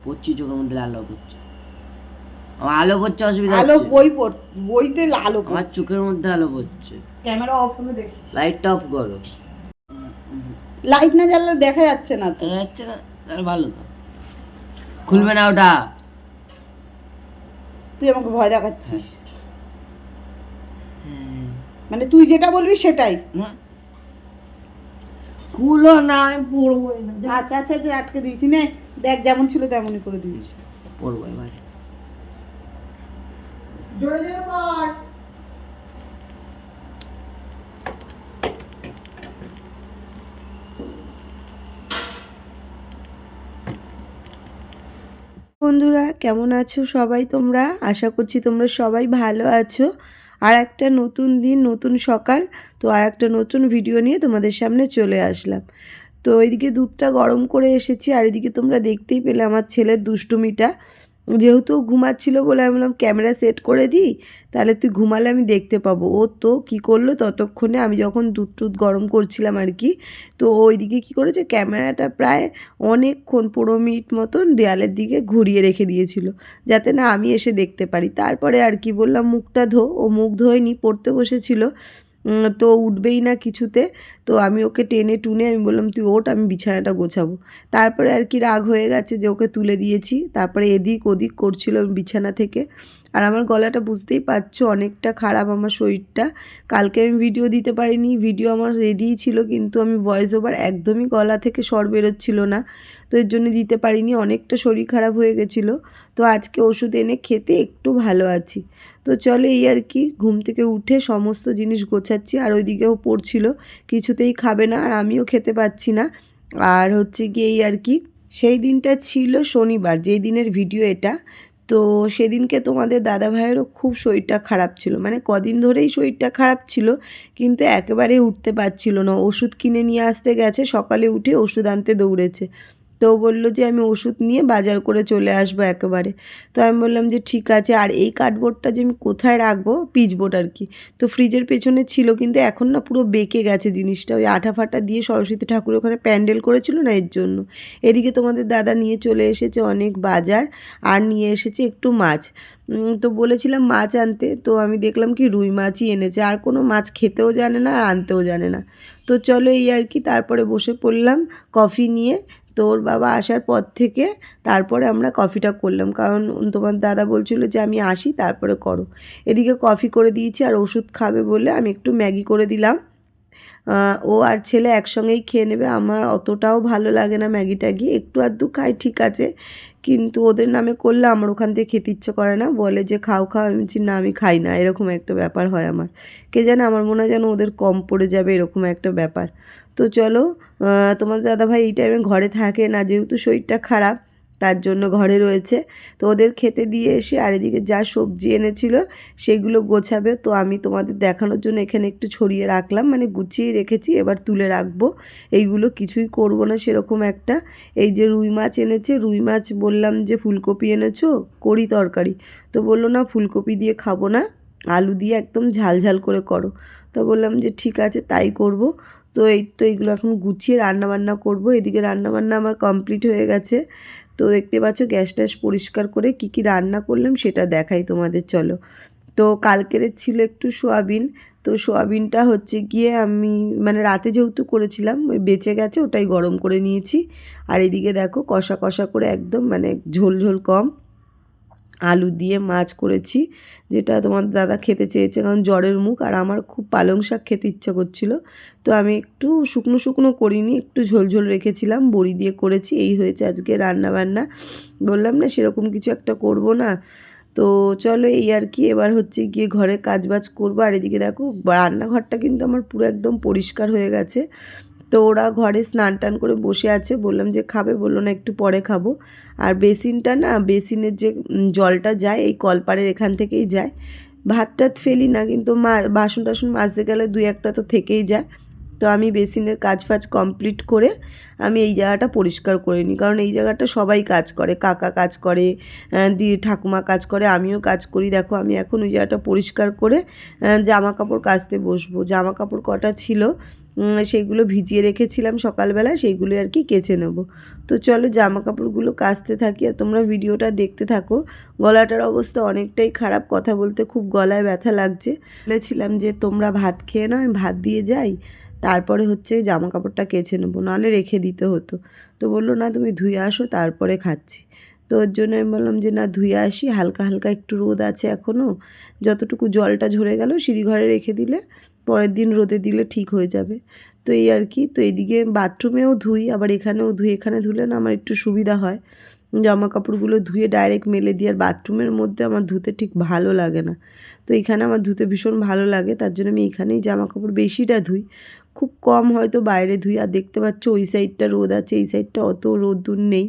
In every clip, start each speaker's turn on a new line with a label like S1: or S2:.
S1: পড়ছি চোখের মধ্যে আলো পড়ছে। আমার আলো পড়ছে অসুবিধা
S2: আলো বই পড় বইতে আলো
S1: আমার চোখের মধ্যে আলো পড়ছে।
S2: ক্যামেরা অফ হলে দেখ
S1: লাইটটা অফ করো।
S2: লাইট না জ্বাললে দেখা যাচ্ছে না তো।
S1: যাচ্ছে না তাহলে ভালো তো। খুলবে না ওটা।
S2: তুই আমাকে ভয় দেখাচ্ছিস?
S1: হ্যাঁ।
S2: মানে তুই যেটা বলবি সেটাই।
S1: না। খুলো না আমি পড়ব না
S2: আচ্ছা আচ্ছা আচ্ছা আটকে দিয়েছি নে। দেখ যেমন ছিল তেমনই করে দিয়েছি।
S1: পড়ব এবার।
S2: জোরে জোরে পড়। বন্ধুরা কেমন আছো সবাই তোমরা? আশা করছি তোমরা সবাই ভালো আছো। আর একটা নতুন দিন নতুন সকাল তো আর একটা নতুন ভিডিও নিয়ে তোমাদের সামনে চলে আসলাম। তো এইদিকে দুধটা গরম করে এসেছি, আর এদিকে তোমরা দেখতেই পেলে আমার ছেলের দুষ্টুমিটা। যেহেতু ঘুমাচ্ছিল বলে আমি বললাম, ক্যামেরা সেট করে দিই, তাহলে তুই ঘুমালে আমি দেখতে পাবো। ও তো কি করল, ততক্ষণে আমি যখন দুধ টুধ গরম করছিলাম আর কি, তো ওইদিকে কী করেছে, ক্যামেরাটা প্রায় অনেকক্ষণ, পনেরো মিনিট মতন দেয়ালের দিকে ঘুরিয়ে রেখে দিয়েছিল, যাতে না আমি এসে দেখতে পারি। তারপরে আর কি বললাম, মুখটা ধো। ও মুখ ধোয়নি, পড়তে বসেছিল। তো উঠবেই না কিছুতে। তো আমি ওকে টেনে টুনে আমি বললাম, তুই ওঠ, আমি বিছানাটা গোছাবো। তারপরে আর কি রাগ হয়ে গেছে যে ওকে তুলে দিয়েছি। তারপরে এদিক ওদিক করছিল বিছানা থেকে। আর আমার গলাটা বুঝতেই পারছ অনেকটা খারাপ আমার শরীরটা। কালকে আমি ভিডিও দিতে পারিনি ভিডিও আমার রেডিই ছিল কিন্তু আমি ভয়েস ওভার একদমই গলা থেকে স্বর বেরোচ্ছিল না। তো এর জন্য দিতে পারিনি, অনেকটা শরীর খারাপ হয়ে গেছিল। তো আজকে ওষুধ এনে খেতে একটু ভালো আছি। তো চলো এই আর কি, ঘুম থেকে উঠে সমস্ত জিনিস গোছাচ্ছি আর ওইদিকেও পড়ছিল, কিছুতেই খাবে না আর আমিও খেতে পাচ্ছি না। আর হচ্ছে গিয়ে এই আর কি, সেই দিনটা ছিল শনিবার, যেই দিনের ভিডিও এটা। তো সেদিনকে তোমাদের দাদা ভাইয়েরও খুব শরীরটা খারাপ ছিল। মানে কদিন ধরেই শরীরটা খারাপ ছিল, কিন্তু একেবারে উঠতে পারছিল না। ওষুধ কিনে নিয়ে আসতে গেছে, সকালে উঠে ওষুধ আনতে দৌড়েছে। তো বলল যে আমি ওষুধ নিয়ে বাজার করে চলে আসব একেবারে। তো আমি বললাম যে ঠিক আছে, আর এই কার্ডবোর্ডটা যে আমি কোথায় রাখব? পিচবোর্ড আর কি। তো ফ্রিজের পেছনে ছিল কিন্তু এখন না পুরো বেঁকে গেছে জিনিসটা। ওই আঠা ফাটা দিয়ে সরস্বতী ঠাকুর ওখানে প্যান্ডেল করেছিল না এর জন্য। এদিকে তোমাদের দাদা নিয়ে চলে এসেছে অনেক বাজার আর নিয়ে এসেছে একটু মাছ। তো বলেছিলাম মাছ আনতে। তো আমি দেখলাম কি রুই মাছই এনেছে। আর কোনো মাছ খেতেও জানে না আর আনতেও জানে না। তো চলো এই আর কি, তারপরে বসে পড়লাম। কফি নিয়ে তো ওর বাবা আসার পর থেকে তারপরে আমরা কফিটা করলাম। কারণ তোমার দাদা বলছিল যে আমি আসি, তারপরে করো। এদিকে কফি করে দিয়েছি আর ওষুধ খাবে বলে আমি একটু ম্যাগি করে দিলাম। ও আর ছেলে একসঙ্গেই খেয়ে নেবে, আমার অতটাও ভালো লাগে না ম্যাগি ট্যাগি একটু আধটু খাই, ঠিক আছে। কিন্তু ওদের নামে করলে আমার ওখান থেকে খেতে ইচ্ছে করে না। বলে যে, খাও খাও। আমি বলছি, না, আমি খাই না। এরকম একটা ব্যাপার হয় আমার। কে জানে, আমার মনে হয় যেন ওদের কম পড়ে যাবে, এরকম একটা ব্যাপার। তো চলো তোমাদের দাদাভাই এই টাইমে ঘরে থাকে না, যেহেতু শরীরটা খারাপ, তার জন্য ঘরে রয়েছে। তো ওদের খেতে দিয়ে এসে আর এদিকে যা সবজি এনেছিল সেগুলো গোছাবে। তো আমি তোমাদের দেখানোর জন্য এখানে একটু ছড়িয়ে রাখলাম মানে গুছিয়ে রেখেছি, এবার তুলে রাখব। এইগুলো কিছুই করব না সেরকম একটা। এই যে রুই মাছ এনেছে, রুই মাছ বললাম যে ফুলকপি এনেছো, করি তরকারি। তো বলল, না, ফুলকপি দিয়ে খাব না, আলু দিয়ে একদম ঝাল ঝাল করে করো। তো বললাম যে, ঠিক আছে, তাই করব। তো এই, তো এইগুলো এখন গুছিয়ে রান্না বান্না করব। এদিকে রান্না বান্না আমার কমপ্লিট হয়ে গেছে। তো দেখতে পাচ্ছ গ্যাস ট্যাস পরিষ্কার করে কি কি রান্না করলাম সেটা দেখাই তোমাদের, চলো। তো কালকের ছিল একটু সোয়াবিন। তো সোয়াবিনটা হচ্ছে গিয়ে আমি মানে রাতে যেহেতু করেছিলাম, ওই বেঁচে গেছে, ওটাই গরম করে নিয়েছি। আর এদিকে দেখো কষা কষা করে একদম মানে ঝোল ঝোল কম। আলু দিয়ে মাছ করেছি, যেটা তোমার দাদা খেতে চেয়েছে, কারণ জ্বরের মুখ, আর আমার খুব পালং শাক খেতে ইচ্ছা করছিল। তো আমি একটু শুকনো শুকনো করিনি, একটু ঝোল ঝোল রেখেছিলাম, বড়ি দিয়ে করেছি, এই হয়েছে আজকে রান্না বান্না। বললাম, না, সেরকম কিছু একটা করব না। তো চলো, এই আর কি, এবার হচ্ছে গিয়ে ঘরে কাজ বাজ করব। আর এদিকে দেখো, রান্নাঘরটা কিন্তু আমার পুরো একদম পরিষ্কার হয়ে গেছে। তো ওরা ঘরে স্নান টান করে বসে আছে। বললাম যে খাবে? বলল, না, একটু পরে খাব। আর বেসিনটা না, বেসিনের যে জলটা যায়, এই কলপাড়ের এখান থেকেই যায়। ভাত টাত ফেলি না, কিন্তু মা, বাসন টাসন মাজতে গেলে দুই একটা তো থেকেই যায়। তো আমি বেসিনের কাজ ফাজ কমপ্লিট করে আমি এই জায়গাটা পরিষ্কার করে নিই। কারণ এই জায়গাটা সবাই কাজ করে, কাকা কাজ করে দি, ঠাকুমা কাজ করে, আমিও কাজ করি। দেখো, আমি এখন ওই জায়গাটা পরিষ্কার করে জামা কাপড় কাচতে বসবো। জামা কাপড় কটা ছিল? সেইগুলো ভিজিয়ে রেখেছিলাম সকালবেলা সেইগুলো আর কি কেচে নেব। তো চলো জামা কাপড়গুলো কাচতে থাকি আর তোমরা ভিডিওটা দেখতে থাকো। গলাটার অবস্থা অনেকটাই খারাপ, কথা বলতে খুব গলায় ব্যথা লাগছে। বলেছিলাম যে, তোমরা ভাত খেয়ে নাও, আমি ভাত দিয়ে যাই, তারপরে হচ্ছে জামা কাপড়টা কেচে নেব, নাহলে রেখে দিতে হতো। তো বলল, না, তুমি ধুয়ে আসো, তারপরে খাচ্ছি। তো ওর জন্য আমি বললাম যে, না, ধুয়ে আসি, হালকা হালকা একটু রোদ আছে এখনও যতটুকু জলটা ঝরে গেল সিঁড়িঘরে রেখে দিলে পরের দিন রোদে দিলে ঠিক হয়ে যাবে। তো এই আর কি, তো এইদিকে বাথরুমেও ধুই, আবার এখানেও ধুই। এখানে ধুলে না আমার একটু সুবিধা হয়। জামা কাপড়গুলো ধুয়ে ডাইরেক্ট মেলে দিয়ে আর বাথরুমের মধ্যে আমার ধুতে ঠিক ভালো লাগে না। তো এখানে আমার ধুতে ভীষণ ভালো লাগে, তার জন্য আমি এখানেই জামা কাপড় বেশিটা ধুই। খুব কম হয়তো বাইরে ধুই, আর দেখতে পাচ্ছ ওই সাইডটা রোদ আছে, এই সাইডটা অত রোদ্দুর নেই।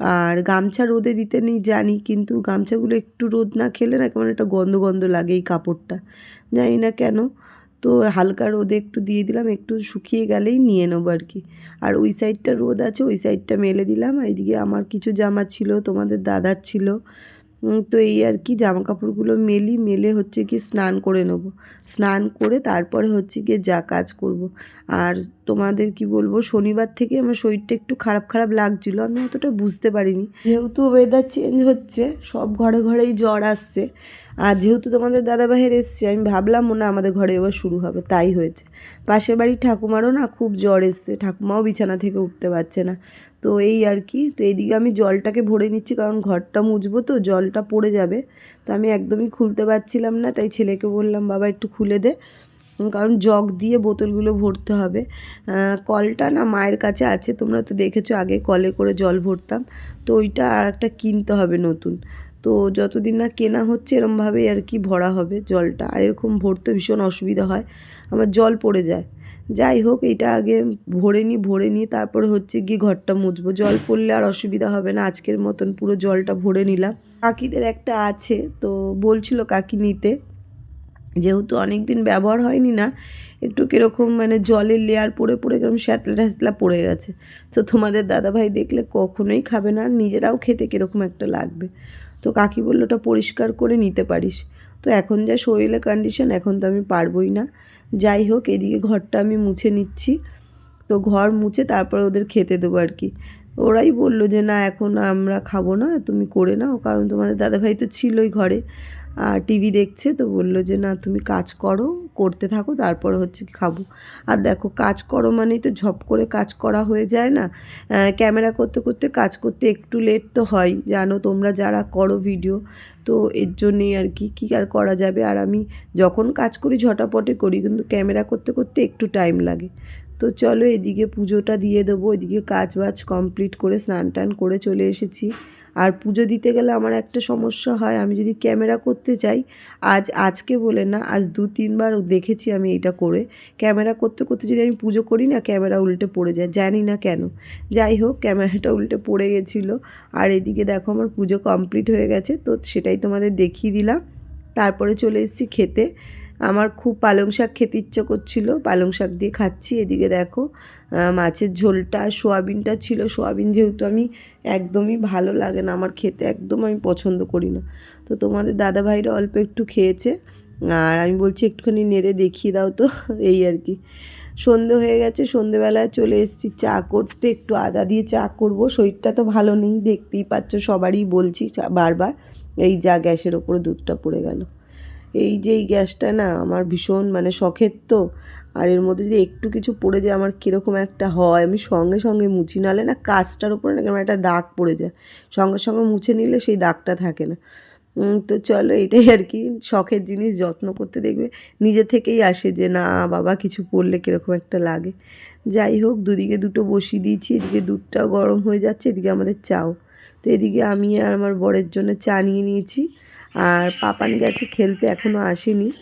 S2: আর গামছা রোদে দিতে নেই জানি, কিন্তু গামছাগুলো একটু রোদ না খেলে না কেমন একটা গন্ধ গন্ধ লাগে এই কাপড়টা। জানি না কেন তো হালকা রোদে একটু দিয়ে দিলাম, একটু শুকিয়ে গেলেই নিয়ে নেব আর কি। আর ওই সাইডটা রোদ আছে, ওই সাইডটা মেলে দিলাম। আর এদিকে আমার কিছু জামা ছিল, তোমাদের দাদার ছিল। তো এই আর কি জামা কাপড়গুলো মেলি, মেলে হচ্ছে কি স্নান করে নেব। স্নান করে তারপরে হচ্ছে গিয়ে যা কাজ করব। আর তোমাদের কি বলব, শনিবার থেকে আমার শরীরটা একটু খারাপ খারাপ লাগছিল, আমি অতটা বুঝতে পারিনি। যেহেতু ওয়েদার চেঞ্জ হচ্ছে, সব ঘরে ঘরেই জ্বর আসছে। আর যেহেতু তোমাদের দাদা ভাইয়ের এসছে, আমি ভাবলাম না আমাদের ঘরে এবার শুরু হবে, তাই হয়েছে। পাশের বাড়ির ঠাকুমারও না খুব জ্বর এসছে, ঠাকুমাও বিছানা থেকে উঠতে পারছে না। তো এই আর কি, তো এইদিকে আমি জলটাকে ভরে নিচ্ছি, কারণ ঘরটা মুছবো তো, জলটা পড়ে যাবে। তো আমি একদমই খুলতে পারছিলাম না, তাই ছেলেকে বললাম, বাবা, একটু খুলে দে। কারণ জগ দিয়ে বোতলগুলো ভরতে হবে। কলটা না মায়ের কাছে আছে, তোমরা তো দেখেছ, আগে কলে করে জল ভরতাম। তো ওইটা আর একটা কিনতে হবে নতুন। তো যতদিন না কেনা হচ্ছে, এরমভাবেই আর কি ভরা হবে জলটা। আর এরকম ভরতে ভীষণ অসুবিধা হয়, আমার জল পড়ে যায়। যাই হোক এটা আগে ভরে নিই ভরে নিই তারপরে হচ্ছে গিয়ে ঘরটা মুছবো। জল পড়লে আর অসুবিধা হবে না, আজকের মতন পুরো জলটা ভরে নিলাম। কাকিদের একটা আছে, তো বলছিল কাকি নিতে। যেহেতু অনেক দিন ব্যবহার হয়নি না, একটু কীরকম মানে জলের লেয়ার পড়ে পড়ে কেরকম শ্যাতলা ট্যাতলা পড়ে গেছে। তো তোমাদের দাদাভাই দেখলে কখনোই খাবে না নিজেরাও খেতে কীরকম একটা লাগবে। তো কাকি বলল, ওটা পরিষ্কার করে নিতে পারিস। তো এখন যা শরীরে কন্ডিশন এখন তো আমি পারবোই না। যাই হোক, এদিকে ঘরটা আমি মুছে নিচ্ছি। তো ঘর মুছে তারপর ওদের খেতে দেবো আর কি। ওরাই বলল যে, না, এখন আমরা খাব না, তুমি করে নাও। কারণ তোমাদের দাদাভাই তো ছিলই ঘরে। টিভি দেখছে তো বলল যে, না, তুমি কাজ করো, করতে থাকো, তারপর হচ্ছে খাব। আর দেখো, কাজ করো মানেই তো ঝপ করে কাজ করা হয়ে যায় না। ক্যামেরা করতে করতে, কাজ করতে একটু লেট তো হয়, জানো, তোমরা যারা করো ভিডিও তো এর জন্যেই আর কি, কী আর করা যাবে? আর আমি যখন কাজ করি, ঝটাপটে করি, কিন্তু ক্যামেরা করতে করতে একটু টাইম লাগে। তো চলো, এদিকে পুজোটা দিয়ে দেবো, এদিকে কাজ বাজ কমপ্লিট করে স্নান টান করে চলে এসেছি। আর পুজো দিতে গেলে আমার একটা সমস্যা হয়, আমি যদি ক্যামেরা করতে চাই আজ, আজকে বলে না, আজ দু, তিনবার দেখেছি আমি এটা করে। ক্যামেরা করতে করতে যদি আমি পুজো করি না, ক্যামেরা উল্টে পড়ে যায়, জানি না কেন। যাই হোক, ক্যামেরাটা উল্টে পড়ে গেছিল। আর এদিকে দেখো আমার পুজো কমপ্লিট হয়ে গেছে, তো সেটাই তোমাদের দেখিয়ে দিলাম। তারপরে চলে এসেছি খেতে। আমার খুব পালং শাক খেতে ইচ্ছে করছিল। পালং শাক দিয়ে খাচ্ছি। এদিকে দেখো মাছের ঝোলটা, সোয়াবিনটা ছিল। সোয়াবিন যেহেতু আমি একদমই ভালো লাগে না, আমার খেতে একদম আমি পছন্দ করি না। তো তোমাদের দাদা ভাইরা অল্প একটু খেয়েছে। আর আমি বলছি, একটুখানি নেড়ে দেখিয়ে দাও তো, এই আর কি। সন্ধে হয়ে গেছে, সন্ধেবেলায় চলে এসেছি চা করতে। একটু আদা দিয়ে চা করব। শরীরটা তো ভালো নেই, দেখতেই পাচ্ছ, সবারই বলছি, বারবার। এই যা গ্যাসের ওপরে দুধটা পড়ে গেল। এই যে এই গ্যাসটা না আমার ভীষণ মানে শখের তো। আর এর মধ্যে যদি একটু কিছু পড়ে যায়, আমার কীরকম একটা হয়? আমি সঙ্গে সঙ্গে মুছি নালে না কাজটার উপরে না কেমন একটা দাগ পড়ে যায়। সঙ্গে সঙ্গে মুছে নিলে সেই দাগটা থাকে না। তো চলো এটাই আর কি, শখের জিনিস, যত্ন করতে দেখবে। নিজে থেকেই আসে যে না, বাবা কিছু পড়লে কীরকম একটা লাগে। যাই হোক, দুদিকে দুটো বসিয়ে দিয়েছি, এদিকে দুধটাও গরম হয়ে যাচ্ছে, এদিকে আমাদের চাও। তো এদিকে আমি আর আমার বরের জন্য চা নিয়ে নিয়েছি। আর পাপান গেছে খেলতে এখনও আসেনি।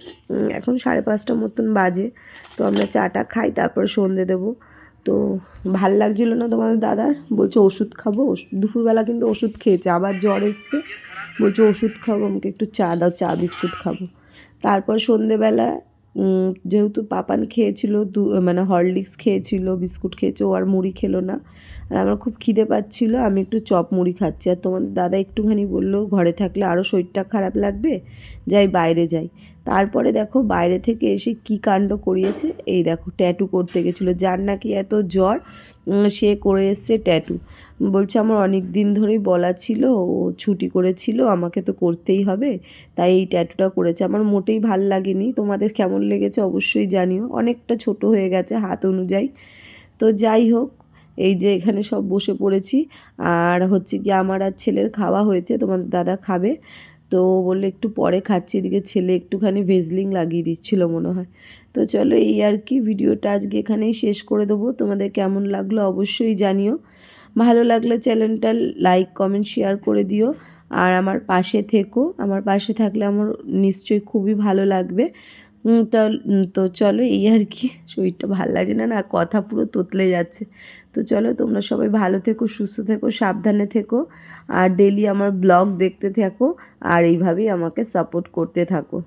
S2: এখন সাড়ে পাঁচটা মতন বাজে। তো আমরা চাটা খাই, তারপর সন্ধে দেব। তো ভালো লাগছিল না তোমাদের দাদার? বলছে ওষুধ খাব দুপুরবেলা কিন্তু ওষুধ খেয়েছে, আবার জ্বর এসছে। বলছে ওষুধ খাব, আমাকে একটু চা দাও, চা বিস্কুট খাব। তারপর সন্ধেবেলা যেহেতু পাপান খেয়েছিল, দু মানে হরলিক্স খেয়েছিল, বিস্কুট খেয়েছে, ও আর মুড়ি খেলো না। আর আমার খুব খিদে পাচ্ছিলো, আমি একটু চপ মুড়ি খাচ্ছি। আর তোমাদের দাদা একটুখানি বলল, ঘরে থাকলে আরও শরীরটা খারাপ লাগবে? যাই বাইরে যাই। তারপরে দেখো, বাইরে থেকে এসে কি কাণ্ড করিয়েছে? এই দেখো, ট্যাটু করতে গেছিল। যার নাকি এত জ্বর সে করে এসছে ট্যাটু বলছে, আমার অনেক দিন ধরেই বলা ছিল, ও ছুটি করেছিল, আমাকে তো করতেই হবে, তাই এই ট্যাটুটা করেছে। আমার মোটেই ভালো লাগেনি। তোমাদের কেমন লেগেছে অবশ্যই জানিও। অনেকটা ছোট হয়ে গেছে হাত অনুযায়ী। তো যাই হোক, এই যে এখানে সব বসে পড়েছি। আর হচ্ছে কি, আমার আর ছেলের খাওয়া হয়েছে, তোমাদের দাদা খাবে। তো বললে, একটু পরে খাচ্ছি। এদিকে ছেলে একটুখানি ভেজলিং লাগিয়ে দিচ্ছিল মনে হয়। তো চলো এই আর কি ভিডিওটা আজকে এখানেই শেষ করে দেবো। তোমাদের কেমন লাগল অবশ্যই জানিও। ভালো লাগলে চ্যানেলটা লাইক, কমেন্ট, শেয়ার করে দিও। আর আমার পাশে থেকো। আমার পাশে থাকলে আমার নিশ্চয়ই খুবই ভালো লাগবে। তো তো চলো এই আর কি। শরীরটা ভালো লাগছে না না, কথা পুরো তোতলে যাচ্ছে। তো চলো, তোমরা সবাই ভালো থেকো, সুস্থ থেকো, সাবধানে থেকো, আর ডেলি আমার ব্লগ দেখতে থাকো, আর এইভাবেই আমাকে সাপোর্ট করতে থাকো।